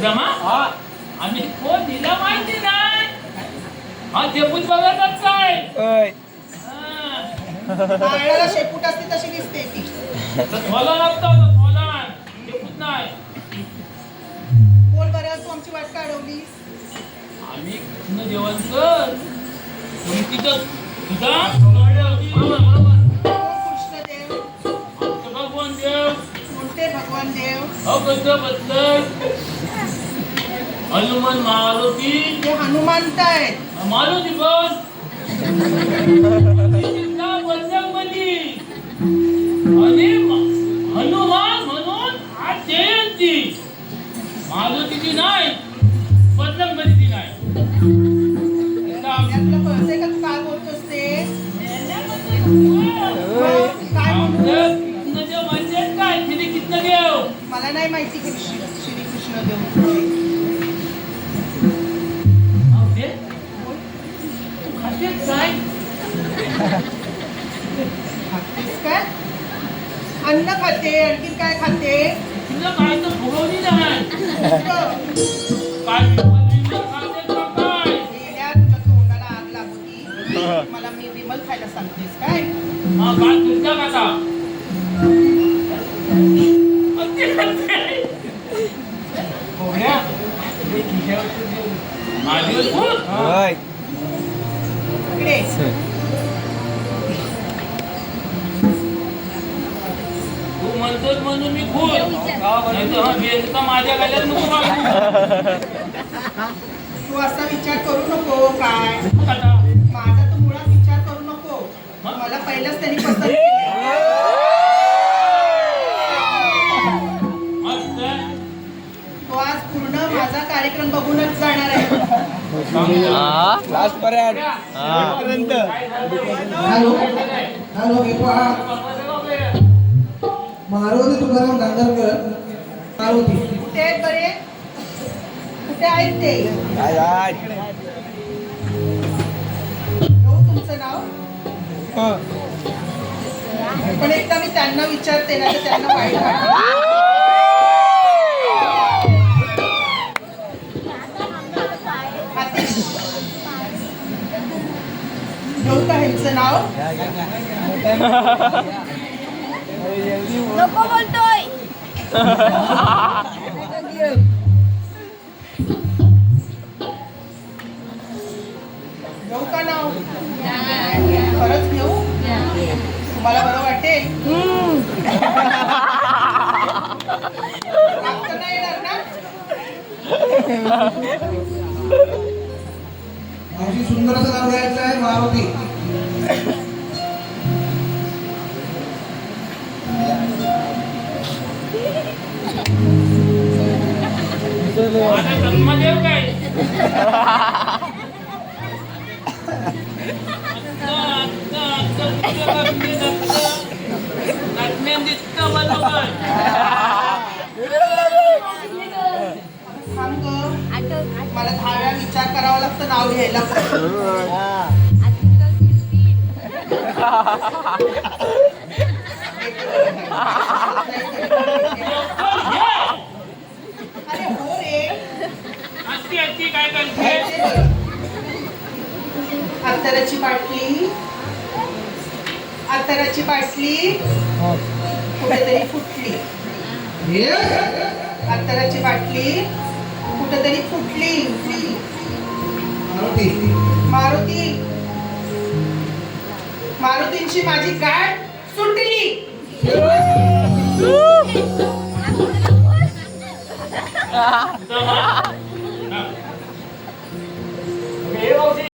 नाही तुझा मा आम्ही कोण दिला माहिती नाही. हा बघतच काय हा. नारळाला शेपूट असते तशी दिसते ती. थोला लागतो तो थोला देपूत नाही. बोल बरं तू आमची वाट का अडवली आम्ही कृष्ण जेवण कर तिथं तुझा कृष्णदेव. आमचं भगवान देव. कोणते भगवान देव? अगद बदल हनुमान मारुती ते हनुमंत आहेत. मारुती बस आणि हनुमान म्हणून आज जयंती. मारुतीची नाही बजरंगबलीची नाही. एकदा आम- यातलं कळतंय का तू काय अन्न खाते आणखी काय खाते? तोंडाला आग लागली मला मी विमल खायला सांगतेस काय? हा. माझी. इकडे. तू म्हणतोस म्हणून मी खूप हा माझ्या गाल्यात नको. तू असा विचार करू नको काय? आता माझा तू मुळात विचार करू नको. मला पहिलाच त्यांनी पसंत. तो आज पूर्ण माझा कार्यक्रम बघूनच जाणार आहे. लास्ट पर्यंत. हॅलो. हॅलो हे मारुती तुकाराम डांगरकर मारुती. कुठे आहेत बरे? कुठे आहेत ते? हो तुमचं नाव? पण एकदा मी त्यांना विचारते ना तर त्यांना वाईट घेऊ का ह्यांचं नाव? नको बोलतोय. घेऊ का नाव? खरंच घेऊ? तुम्हाला बरं वाटेल. नाही येणार ना? सुंदर असं नाव घ्यायचं आहे मारुती. मला दहा वेळा विचार करावा लागतं नाव घ्यायला. हत्ती हत्ती काय करते अत्तराची बाटली अत्तराची बाटली कुठेतरी फुटली. हे अत्तराची बाटली कुठेतरी फुटली. मारुती. मारुती. मारुतींची माझी गाठ सुटली.